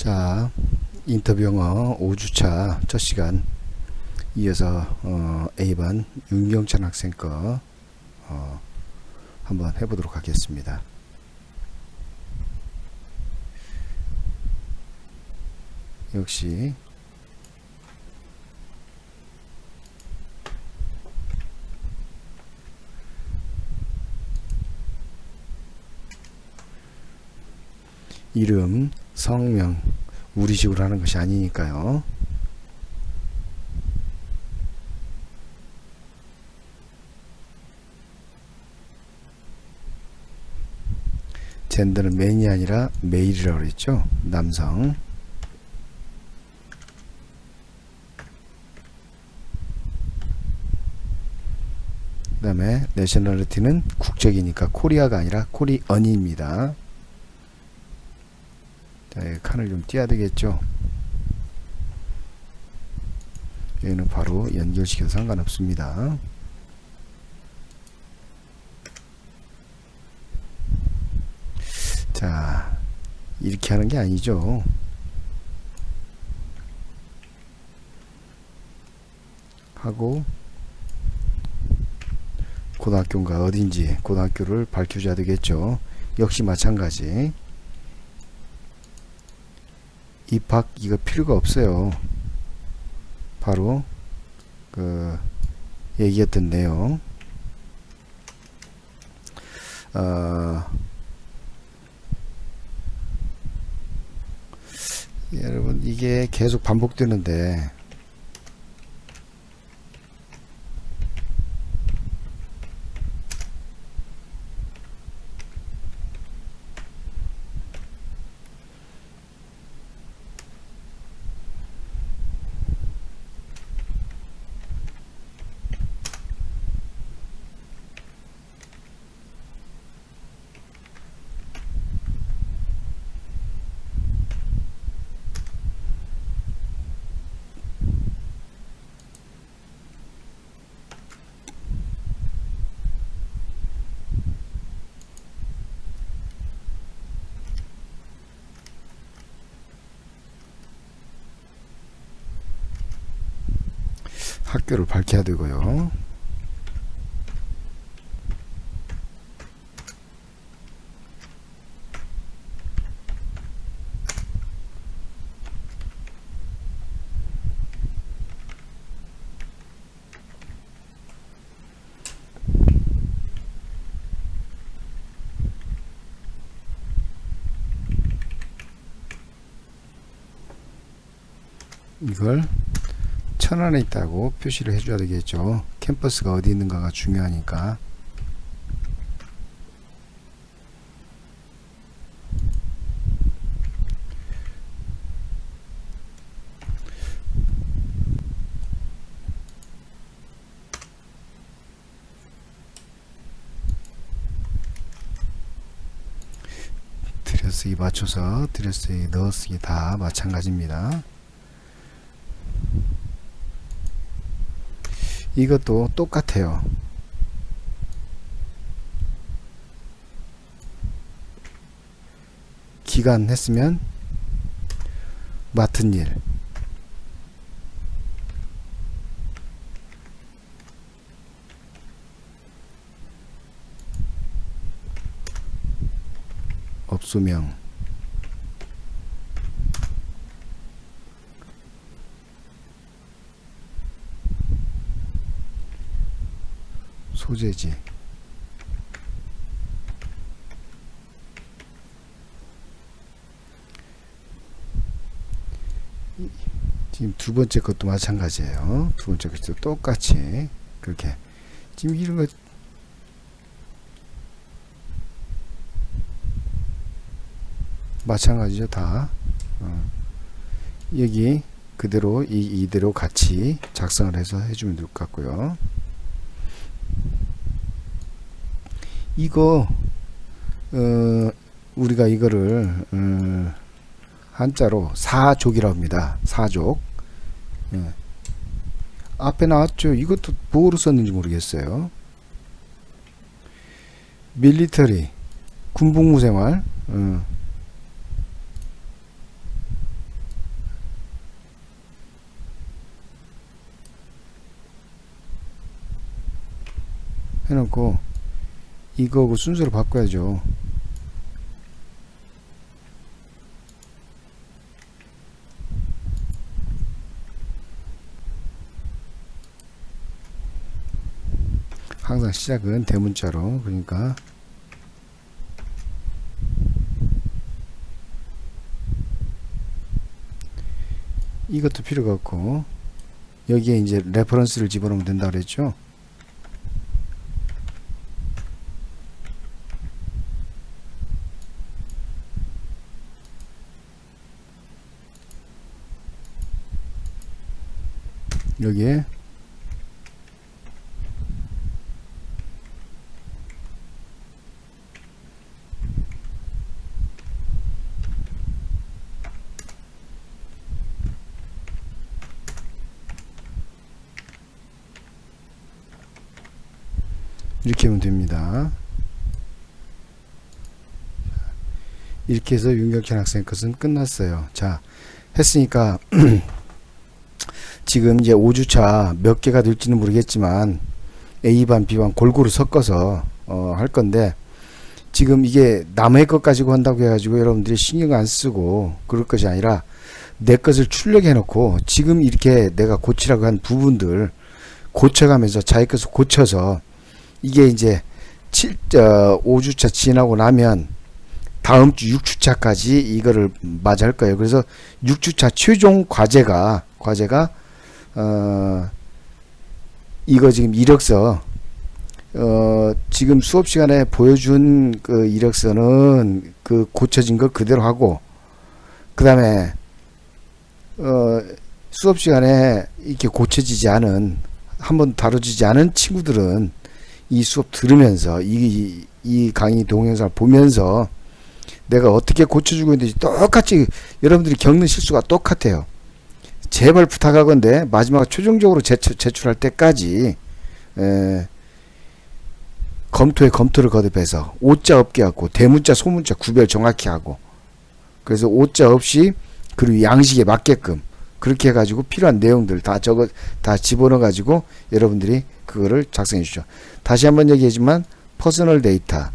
자, 인터뷰 영어 5주차 첫 시간 이어서 어, A반 윤경찬 학생 거 어, 한번 해보도록 하겠습니다. 역시 이름, 성명 우리식으로 하는 것이 아니니까요. 젠더는 맨이 아니라 메일이라고 그랬죠. 남성. 그 다음에 내셔널리티는 국적이니까 코리아가 아니라 코리언입니다. 칸을 좀 띄어야 되겠죠. 얘는 바로 연결시켜도 상관없습니다. 자, 이렇게 하는 게 아니죠. 하고 고등학교인가 어딘지 고등학교를 밝혀줘야 되겠죠. 역시 마찬가지. 입학 이거 필요가 없어요. 바로 그 얘기했던 내용. 어, 여러분 이게 계속 반복되는데 학교를 밝혀야 되고요. 이걸 천 안에 있다고 표시를 해줘야 되겠죠. 캠퍼스가 어디 있는가가 중요하니까. 들여쓰기 맞춰서 들여쓰기 넣어쓰기 다 마찬가지입니다. 이것도 똑같아요. 기간 했으면 맡은 일 업소명 소재지 이- 지금 두 번째 것도 마찬가지예요. 두 번째 것도 똑같이 그렇게 지금 이런 거 마찬가지죠 다 어. 여기 그대로 이 이대로 같이 작성을 해서 해주면 될 것 같고요. 이거 어, 우리가 이거를 어, 한자로 사족이라고 합니다. 사족. 예. 앞에 나왔죠. 이것도 뭐로 썼는지 모르겠어요. 밀리터리 군복무 생활. 어. 해놓고 이거하고 순서를 바꿔야죠. 항상 시작은 대문자로 그러니까 이것도 필요가 없고 여기에 이제 레퍼런스를 집어넣으면 된다 그랬죠 여기에 이렇게 하면 됩니다. 이렇게 해서 윤경찬 학생 것은 끝났어요. 자, 했으니까 지금 이제 5주차 몇 개가 될지는 모르겠지만 A반, B반 골고루 섞어서 어, 할 건데 지금 이게 남의 것 가지고 한다고 해가지고 여러분들이 신경 안 쓰고 그럴 것이 아니라 내 것을 출력해 놓고 지금 이렇게 내가 고치라고 한 부분들 고쳐가면서 자기 것을 고쳐서 이게 이제 7, 어, 5주차 지나고 나면 다음 주 6주차까지 이거를 맞이할 거예요. 그래서 6주차 최종 과제가 과제가 어 이거 지금 이력서 어 지금 수업 시간에 보여준 그 이력서는 그 고쳐진 거 그대로 하고 그 다음에 어 수업 시간에 이렇게 고쳐지지 않은 한번 다뤄지지 않은 친구들은 이 수업 들으면서 이, 이 강의 동영상을 보면서 내가 어떻게 고쳐주고 있는지 똑같이 여러분들이 겪는 실수가 똑같아요. 제발 부탁하건데 마지막 최종적으로 제출, 제출할 때까지 에, 검토에 검토를 거듭해서 오자 없게 하고 대문자 소문자 구별 정확히 하고 그래서 오자 없이 그리고 양식에 맞게끔 그렇게 해가지고 필요한 내용들 다 적어 다 집어넣어 가지고 여러분들이 그거를 작성해 주죠. 다시 한번 얘기하지만 퍼스널 데이터,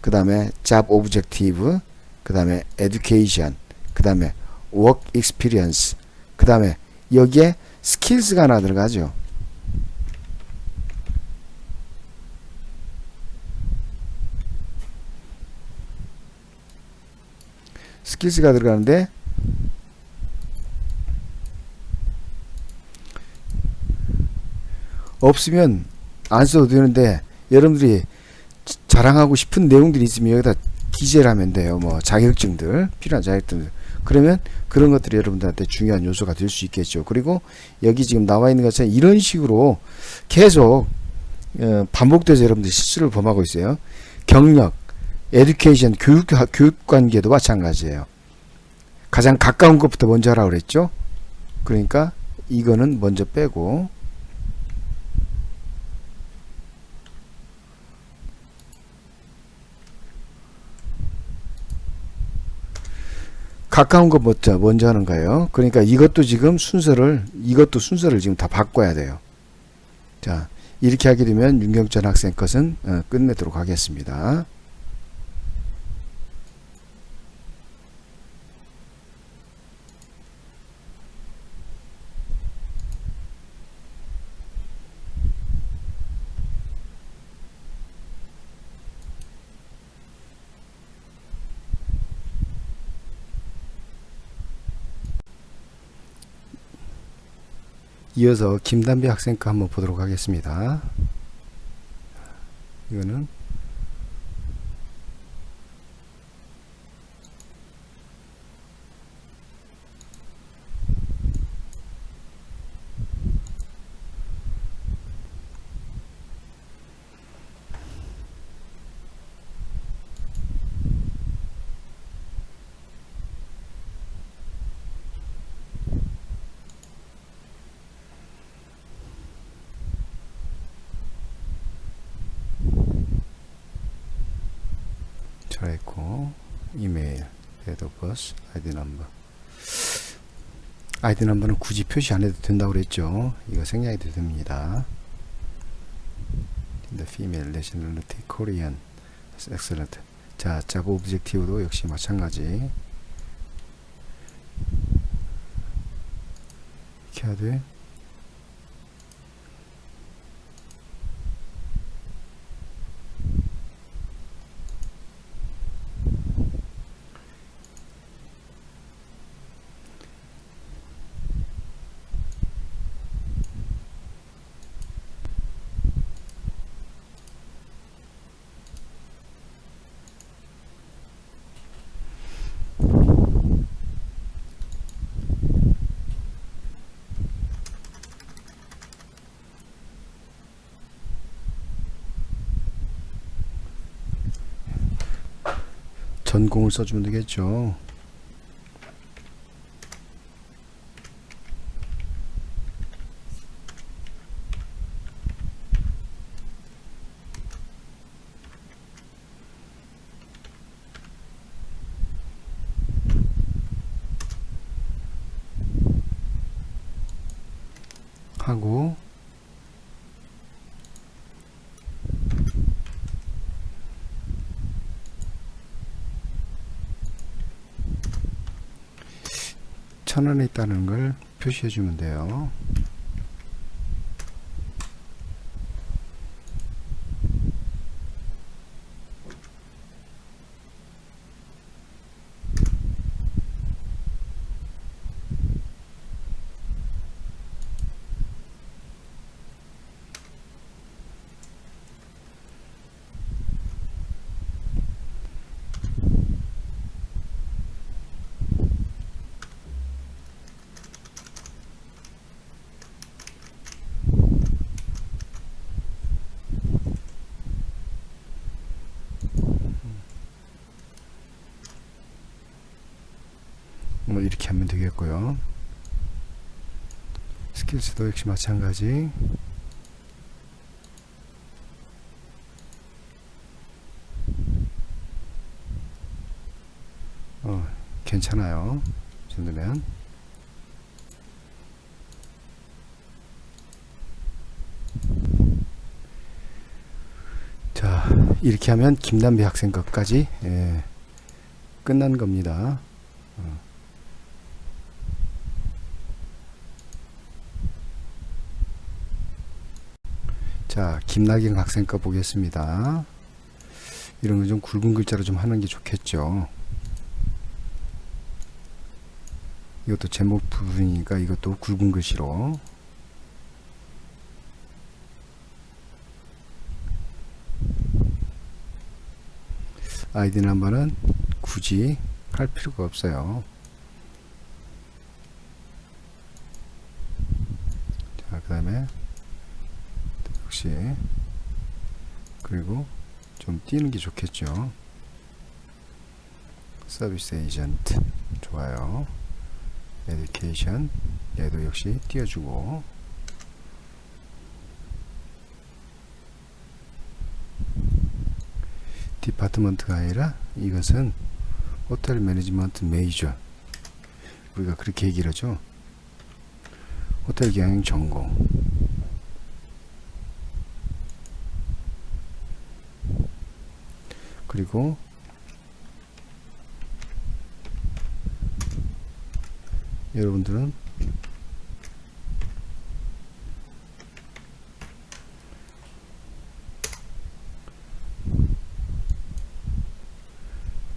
그 다음에 잡 오브젝티브, 그 다음에 에듀케이션, 그 다음에 워크 익스피리언스, 그 다음에 여기에 스킬스가 하나 들어가죠. 스킬스가 들어가는데 없으면 안 써도 되는데 여러분들이 자랑하고 싶은 내용들이 있으면 여기다 기재를 하면 돼요. 뭐 자격증들 필요한 자격증들 그러면 그런 것들이 여러분들한테 중요한 요소가 될 수 있겠죠. 그리고 여기 지금 나와 있는 것처럼 이런 식으로 계속 어, 반복돼서 여러분들 실수를 범하고 있어요. 경력, 에듀케이션, 교육 교육 관계도 마찬가지예요. 가장 가까운 것부터 먼저 하라고 그랬죠. 그러니까 이거는 먼저 빼고 가까운 것 먼저 하는 거예요. 그러니까 이것도 지금 순서를 이것도 순서를 지금 다 바꿔야 돼요. 자 이렇게 하게 되면 윤경전 학생 것은 어, 끝내도록 하겠습니다. 이어서 김담비 학생 거 한번 보도록 하겠습니다. 이거는 잘했고 이메일, 데이트 버스, 아이디 넘버 아이디 넘버는 굳이 표시 안 해도 된다고 그랬죠 이거 생략해도 됩니다 The female nationality Korean. Excellent. 자, 자고 오브젝티브도 역시 마찬가지. 이렇게 하되 전공을 써주면 되겠죠. 하고 천안에 있다는 걸 표시해 주면 돼요. 뭐 이렇게 하면 되겠고요. 스킬스도 역시 마찬가지. 어, 괜찮아요. 이 정도면. 자, 이렇게 하면 김남배 학생 것까지 예, 끝난 겁니다. 자, 김나경 학생 거 보겠습니다. 이런 거 좀 굵은 글자로 좀 하는 게 좋겠죠. 이것도 제목 부분이니까 이것도 굵은 글씨로. 아이디 넘버는 굳이 할 필요가 없어요. 자, 그 다음에 역시. 그리고 좀 띄는 게 좋겠죠. 서비스 에이전트. 좋아요. 에듀케이션. 얘도 역시 띄워주고. 디파트먼트가 아니라 이것은 호텔 매니지먼트 메이저. 우리가 그렇게 얘기를 하죠. 호텔 경영 전공 그리고 여러분들은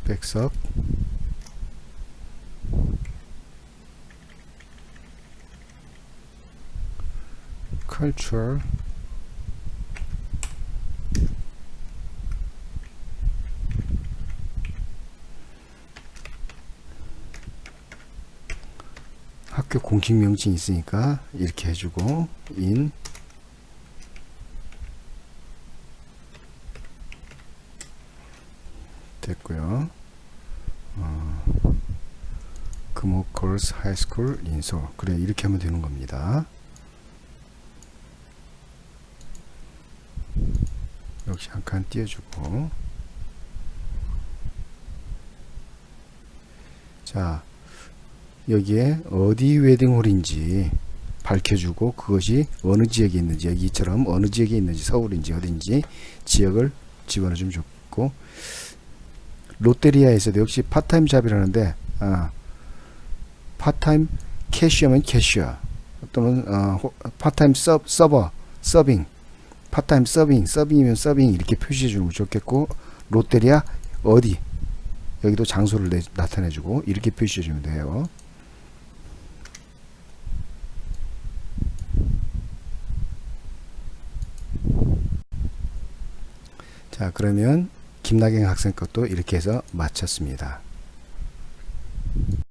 백섭 cultural 학교 공식 명칭 있으니까 이렇게 해주고 in 됐고요. 어, 금호 걸스 하이스쿨 인서 그래 이렇게 하면 되는 겁니다. 역시 한 칸 띄워주고 자 여기에 어디 웨딩홀인지 밝혀주고 그것이 어느 지역에 있는지 여기처럼 어느 지역에 있는지 서울인지 어딘지 지역을 집어넣어 주면 좋고 롯데리아에서도 역시 파타임 잡이라는데 아, 파타임 캐시어면 캐시어 또는 어, 호- 파타임 서, 서버 서빙 파타임 서빙 서빙이면 서빙 이렇게 표시해 주는 거 좋겠고 롯데리아 어디 여기도 장소를 내, 나타내주고 이렇게 표시해 주면 돼요 자 그러면 김나경 학생 것도 이렇게 해서 마쳤습니다